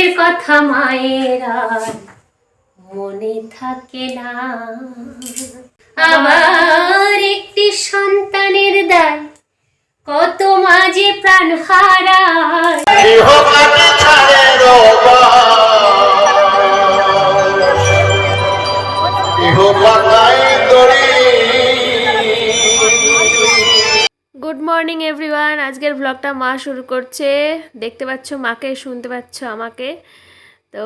আগের কথা মায়ের আর মনে থাকে না। আবার একটি সন্তানের দায়, কত মাঝে প্রাণ হারায়। Morning, everyone. আজকের ব্লগটা মা শুরু করছে। দেখতে পাচ্ছ, মাকে, শুনতে পাচ্ছ আমাকে। তো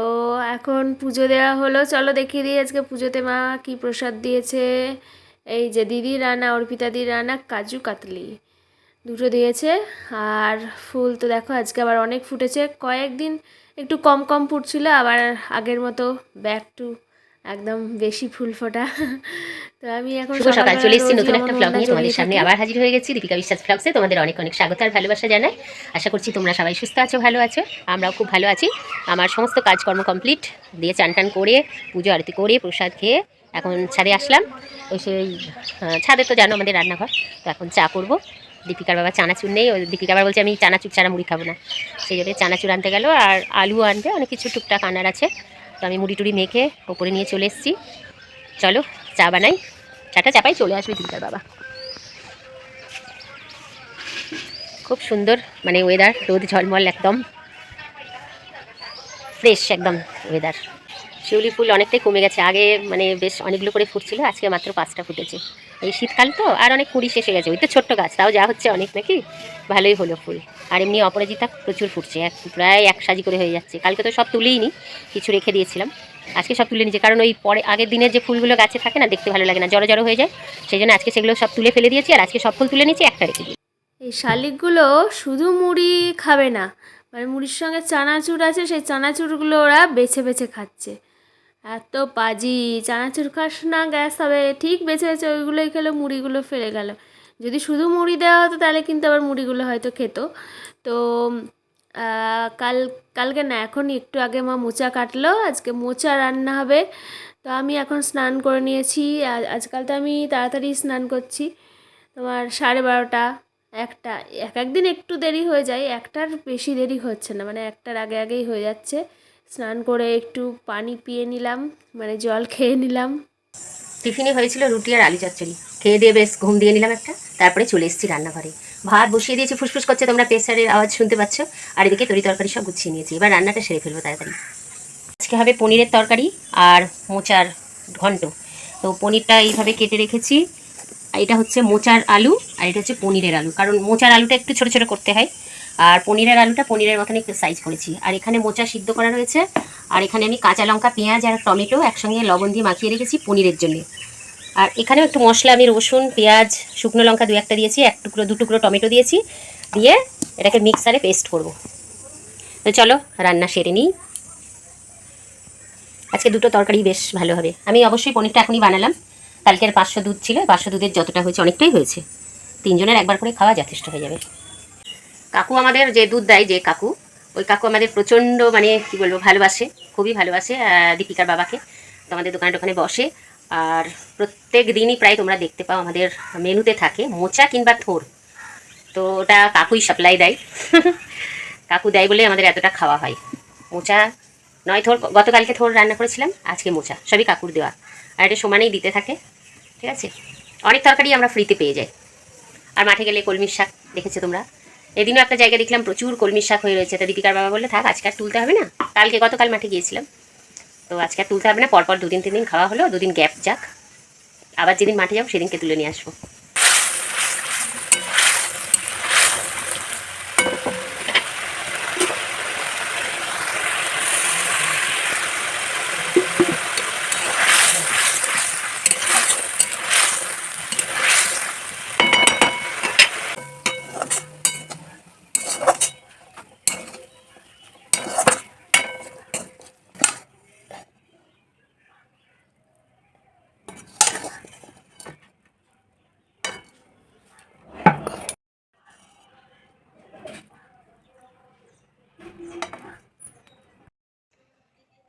এখন পুজো দেওয়া হলো। চলো দেখিয়ে দিই আজকে পুজোতে মা কি প্রসাদ দিয়েছে। এই যে দিদি, রানা, অর্পিতা দি রান্না কাজু, কাতলি দুটো দিয়েছে। আর ফুল তো দেখো, আজকে আবার অনেক ফুটেছে। কয়েকদিন একটু কম কম ফুটছিল, আবার আগের মতো ব্যাক টু একদম বেশি ফুল ফোটা। তো আমি এখন শুভ সকাল চলে এসেছি নতুন একটা ব্লগ নিয়ে। তোমাদের সামনে আবার হাজির হয়ে গেছি দীপিকা বিশ্বাস ব্লগসে তোমাদের অনেক অনেক স্বাগত আর ভালোবাসা জানাই। আশা করছি তোমরা সবাই সুস্থ আছো ভালো আছো। আমরাও খুব ভালো আছি। আমার সমস্ত কাজকর্ম কমপ্লিট দিয়ে চান টান করে পুজো আরতি করে প্রসাদ খেয়ে এখন ছাদে আসলাম। এসে ছাদে তো জানো আমাদের রান্নাঘর। তো এখন চা করব। দীপিকার বাবা চানাচুর নেই। ওই দীপিকা আবার বলছে আমি চানাচুর ছাড়া মুড়ি খাব না। সেই জন্য চানাচুর আনতে গেল আর আলু আনবে অনেক কিছু টুকটাক আনার আছে। তো আমি মুড়ি টুড়ি মেখে ওপরে নিয়ে চলে এসেছি। চলো, চা বানাই। চাটা চাপাই চলে আসবে দিদার বাবা। খুব সুন্দর মানে ওয়েদার রোদ, ঝলমল একদম। ফ্রেশ একদম ওয়েদার শিউলি ফুল অনেকটাই কমে গেছে। আগে মানে বেশ অনেকগুলো করে ফুটছিল, আজকে মাত্র পাঁচটা ফুটেছে। এই শীতকাল তো, আর অনেক কুড়ি শেষ হয়ে গেছে, ওই তো ছোট্ট গাছ, তাও যা হচ্ছে অনেক নাকি? ভালোই হলো ফুল। আর এমনি অপরাজিতা প্রচুর ফুটছে, এক প্রায় এক সাজি করে হয়ে যাচ্ছে। কালকে তো সব তুলেই নি কিছু রেখে দিয়েছিলাম। আজকে সব তুলে নিয়েছি, কারণ ওই পরে, আগের দিনের যে ফুলগুলো গাছে থাকে না, দেখতে ভালো লাগে না, জড়ো জড়ো হয়ে যায়। সেই জন্য আজকে সেগুলো সব তুলে ফেলে দিয়েছি, আর আজকে সব ফুল তুলে নিয়েছি, একটা রেখে এই শালিকগুলো শুধু মুড়ি খাবে না মানে মুড়ির সঙ্গে চানাচুর আছে, সেই চানাচুরগুলো ওরা বেছে বেছে খাচ্ছে। এত পাজি, চানাচুর খাস না, গ্যাস হবে। ঠিক বেছে বেছে ওইগুলোই খেলো, মুড়িগুলো ফেলে গেল। যদি শুধু মুড়ি দেওয়া হতো, তাহলে কিন্তু আবার মুড়িগুলো হয়তো খেত। তো কাল, কালকে না, এখন একটু আগে মা মোচা কাটলো, আজকে মোচা রান্না হবে। তো আমি এখন স্নান করে নিয়েছি। আজকাল তো আমি তাড়াতাড়ি স্নান করছি। তোমার সাড়ে বারোটা, একটা, এক, একদিন একটু দেরি হয়ে যায়। একটার বেশি দেরি হচ্ছে না মানে একটার আগে আগেই হয়ে যাচ্ছে। স্নান করে একটু পানি পিয়ে নিলাম মানে জল খেয়ে নিলাম। টিফিনে হয়েছিল রুটি আর আলু চচ্চড়ি। খেয়ে দিয়ে বেশ ঘুম দিয়ে নিলাম একটা, তারপরে চলে এসেছি রান্নাঘরে। ভাত বসিয়ে দিয়েছি, ফুসফুস করছে, তোমরা প্রেসারের আওয়াজ শুনতে পাচ্ছ। আর এদিকে তরি তরকারি সব গুছিয়ে নিয়েছি। এবার রান্নাটা সেরে ফেলব তাড়াতাড়ি। আজকে হবে পনিরের তরকারি আর মোচার ঘন্ট। তো পনিরটা এইভাবে কেটে রেখেছি। এটা হচ্ছে মোচার আলু আর এটা হচ্ছে পনিরের আলু। কারণ মোচার আলুটা একটু ছোটো ছোটো করতে হয়। আর পনিরের আলুটা পনিরের মতন একটু সাইজ করেছি। আর এখানে মোচা সিদ্ধ করা রয়েছে। আর এখানে আমি কাঁচা লঙ্কা, পেঁয়াজ আর টমেটো একসঙ্গে লবণ দিয়ে মাখিয়ে রেখেছি পনিরের জন্য। আর এখানেও একটু মশলা, আমি রসুন, পেঁয়াজ, শুকনো লঙ্কা দু একটা দিয়েছি, এক টুকরো, দু টুকরো টমেটো দিয়েছি। দিয়ে এটাকে মিক্সারে পেস্ট করব। তো চলো, রান্না সেরে নিই। আজকে দুটো তরকারি বেশ ভালো হবে। আমি অবশ্যই পনিরটা এখনই বানালাম। কালকের পাঁচশো দুধ ছিল, পাঁচশো দুধের যতটা হয়েছে অনেকটাই হয়েছে। তিনজনের একবার করে খাওয়া যথেষ্ট হয়ে যাবে। কাকু আমাদের যে দুধ দেয়, যে কাকু, ওই কাকু আমাদের প্রচণ্ড মানে কি বলব, ভালোবাসে, খুবই ভালোবাসে দীপিকার বাবাকে। তো আমাদের দোকানে দোকানে বসে। আর প্রত্যেক দিনই প্রায় তোমরা দেখতে পাও আমাদের মেনুতে থাকে মোচা কিংবা থোর। তো ওটা কাকুই সাপ্লাই দেয়। কাকু দেয় বলে আমাদের এতটা খাওয়া হয়। মোচা নয়, থোর, গতকালকে থোর রান্না করেছিলাম, আজকে মোচা, সবই কাকুর দেওয়া। আর এটা সমানেই দিতে থাকে, ঠিক আছে? অনেক তরকারি আমরা ফ্রিতে পেয়ে যাই। আর মাঠে গেলে কলমির শাক দেখেছ তোমরা? এদিনও একটা জায়গায় দেখলাম প্রচুর কলমির শাক হয়ে রয়েছে। তা দীপিকার বাবা বললে, থাক, আজকে আর তুলতে হবে না। কালকে গতকাল মাঠে গিয়েছিলাম। তো আজকে আর তুলতে হবে না। পরপর দুদিন তিন দিন খাওয়া হলো, দুদিন গ্যাপ যাক। আবার যেদিন মাঠে যাব, সেদিনকে তুলে নিয়ে আসব।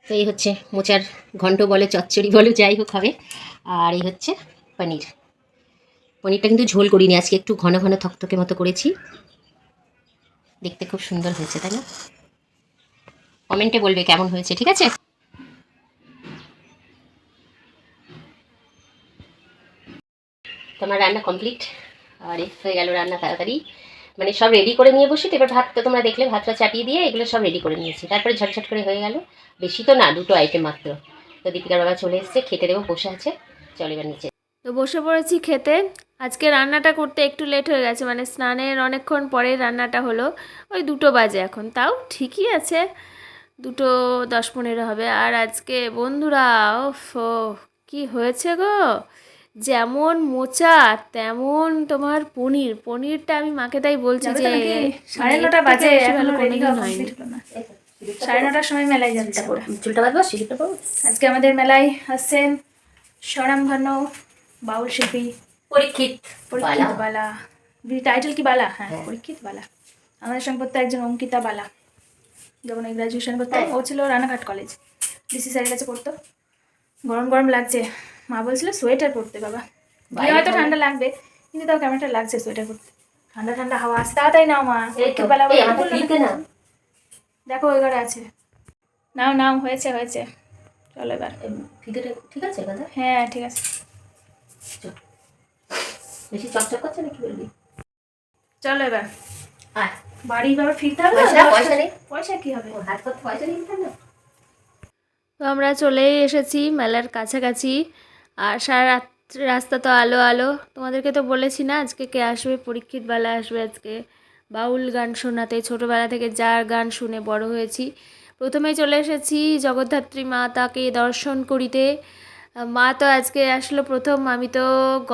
তো এই হচ্ছে মোচার ঘন্ট বলে, চচ্চড়ি বলে, যাই হোক হবে। আর এই হচ্ছে পনির। পনিরটা কিন্তু ঝোল করিনি, আজকে একটু ঘন ঘন থকথকে মতো করেছি। দেখতে খুব সুন্দর হয়েছে, তাই না? কমেন্টে বলবে কেমন হয়েছে, ঠিক আছে? তোমার রান্না কমপ্লিট? আর, হয়ে গেল রান্না তাড়াতাড়ি। মানে সব রেডি করে নিয়ে বসি এবার ভাত তো তোমরা দেখলে, ভাতটা চাপিয়ে দিয়ে এগুলো সব রেডি করে নিয়েছি। তারপরে ঝটঝট করে হয়ে গেল। বেশি তো না, দুটো আইটেম মাত্র। তো দীপিকার বাবা চলে এসেছে, খেতে দেবো, বসে আছে। চল এবার নিচে। তো বসে পড়েছি খেতে। আজকে রান্নাটা করতে একটু লেট হয়ে গেছে মানে স্নানের অনেকক্ষণ পরে রান্নাটা হলো। ওই দুটো বাজে এখন, তাও ঠিকই আছে। দুটো দশ পনেরো হবে। আর আজকে বন্ধুরা, ওফ কি হয়েছে গো? যেমন মোচা তেমন তোমার পনির। পনিরটা আমি মাকে তাই বলছি যে সাড়ে নটা বাজে এখনও হয়নি। সাড়ে নটার সময় মেলায় যাচ্ছে চুলটা বাঁধবো সিঁড়িটা পাবো আজকে আমাদের মেলায় আসছেন স্বরামভানু বাউল শিল্পী। পরীক্ষিত পরীক্ষিত বালা। টাইটেল কি বালা? হ্যাঁ পরীক্ষিত বালা। আমাদের সঙ্গে পড়তো একজন অঙ্কিতা বালা। যখন এই গ্রাজুয়েশন করতাম ও ছিল রানাঘাট কলেজ ডিসি স্যারের কাছে পড়তো। গরম গরম লাগছে। মা বলছিল সোয়েটার পরতে বাবা। হয়তো ঠান্ডা লাগবে কিন্তু তাও কেমনটা লাগছে সোয়েটার পরতে। ঠান্ডা ঠান্ডা হাওয়া আসছে তাড়াতাড়ি নাও মা পরীক্ষিত বালা বলল। দেখো ওই ঘরে আছে। নাও নাও হয়েছে হয়েছে। চলো এবার। ঠিক আছে হ্যাঁ ঠিক আছে। বেশি চকচক করছে নাকি বলবি চলো এবার। আয়। বাড়ি এবার ফিরতে হবে পয়সা নেই। পয়সা কি হবে? হাত করতে পয়সা নিয়ে না? তো আমরা চলে এসেছি মেলার কাছাকাছি। আর সারা রাত, রাস্তা তো আলো আলো। তোমাদেরকে তো বলেছি না, আজকে কে আসবে? পরীক্ষিত বেলা আসবে আজকে। বাউল গান শোনাতে, ছোটোবেলা থেকে যার গান শুনে বড় হয়েছি। প্রথমে চলে এসেছি জগদ্ধাত্রী মা তাকে দর্শন করিতে। মা তো আজকে আসলো প্রথম, আমি তো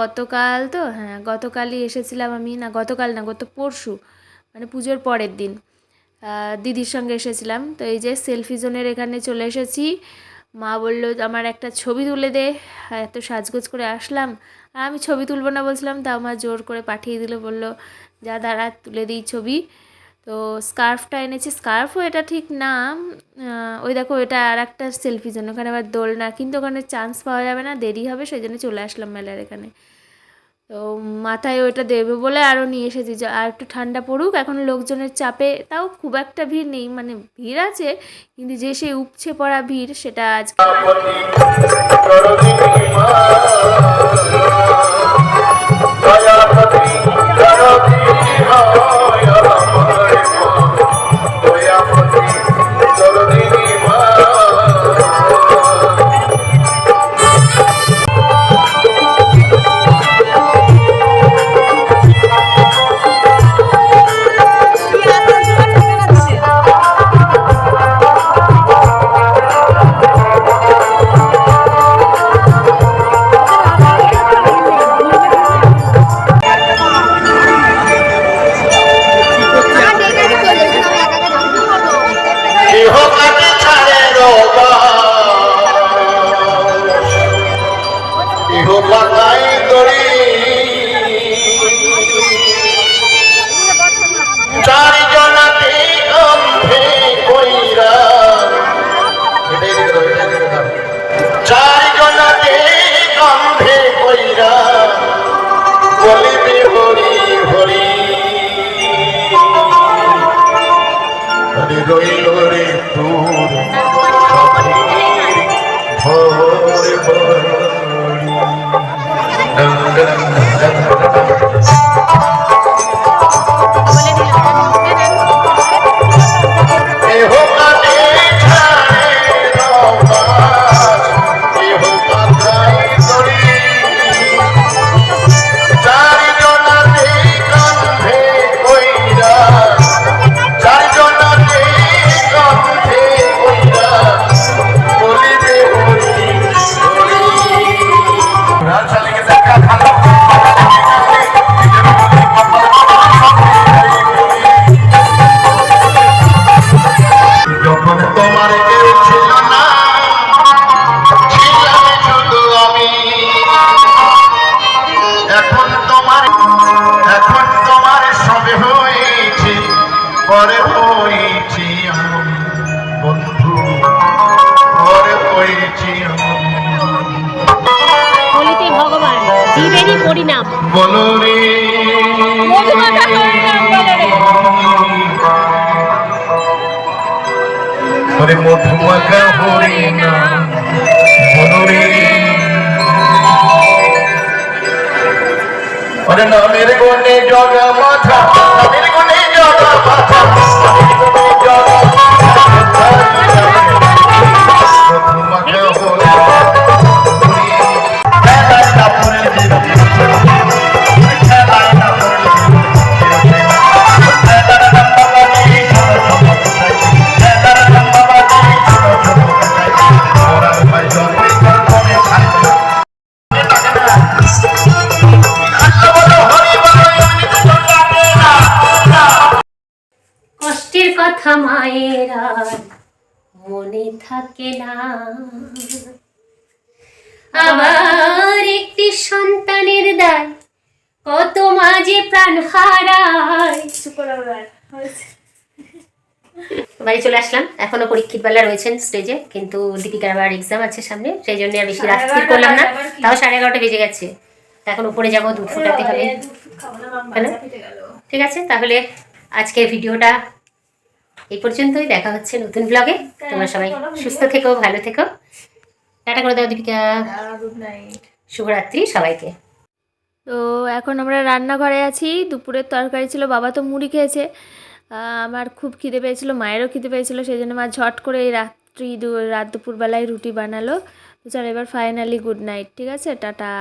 গতকাল তো হ্যাঁ গতকালই এসেছিলাম আমি, না গতকাল না, গত পরশু মানে পুজোর পরের দিন দিদির সঙ্গে এসেছিলাম। তো এই যে সেলফি জোনের এখানে চলে এসেছি। মা বলল, আমার একটা ছবি তুলে দে। এত সাজগোজ করে আসলাম। আর আমি ছবি তুলবো না বলছিলাম, তা আমার জোর করে পাঠিয়ে দিল, বলল, যা দাঁড়া, তুলে দিই ছবি। তো স্কার্ফটা এনেছি। স্কার্ফও এটা ঠিক না। ওই দেখো, এটা আর একটা সেলফি জন্য। ওখানে আবার দোল না কিন্তু ওখানে চান্স পাওয়া যাবে না, দেরি হবে, সেই জন্য চলে আসলাম মেলার এখানে। তো মাথায় ওইটা দেবে বলে আরও নিয়ে এসেছি যে আর একটু ঠান্ডা পড়ুক এখন লোকজনের চাপে তাও খুব একটা ভিড় নেই মানে ভিড় আছে কিন্তু যে সেই উপছে পড়া ভিড় সেটা আজকে পাতাই দড়ি চারিজনাতে অন্ধে কইরা হবে। চারিজনাতে অন্ধে কইরা বলিবে হরি হরি রইল রে তোর ভোর ভরি। বলিতে ভগবান জীবেরই পরিণাম। বলো রে। ওরে মধুমাখা হরি নাম নামের গুণে জগা আর মনে থাকে না। আবার একটি সন্তানের দায় কত মাঝে প্রাণ হারায়। বাড়ি চলে আসলাম। এখনও পরীক্ষিত বেলা রয়েছেন স্টেজে কিন্তু দীপিকার আবার এক্সাম আছে সামনে সেই জন্য আর বেশি রাত্রি করলাম না? তাও সাড়ে এগারোটা বেজে গেছে। এখন উপরে যাব দুধ ফোটাতে হবে। ঠিক আছে তাহলে আজকের ভিডিওটা এই পর্যন্তই দেখা হচ্ছে নতুন ব্লগে তোমরা সবাই সুস্থ থেকো ভালো থেকো। টাটা করে দাও দীপিকা। night. শুভরাত্রি সবাইকে। তো এখন আমরা রান্নাঘরে আছি। দুপুরের তরকারি ছিল বাবা তো মুড়ি খেয়েছে। আমার খুব খিদে পেয়েছিল মায়েরও খিদে পেয়েছিল সেই জন্য মা ঝট করে এই রাত্রি দু রাত দুপুরবেলায় রুটি বানালো। তো চল এবার ফাইনালি গুড নাইট ঠিক আছে? টাটা।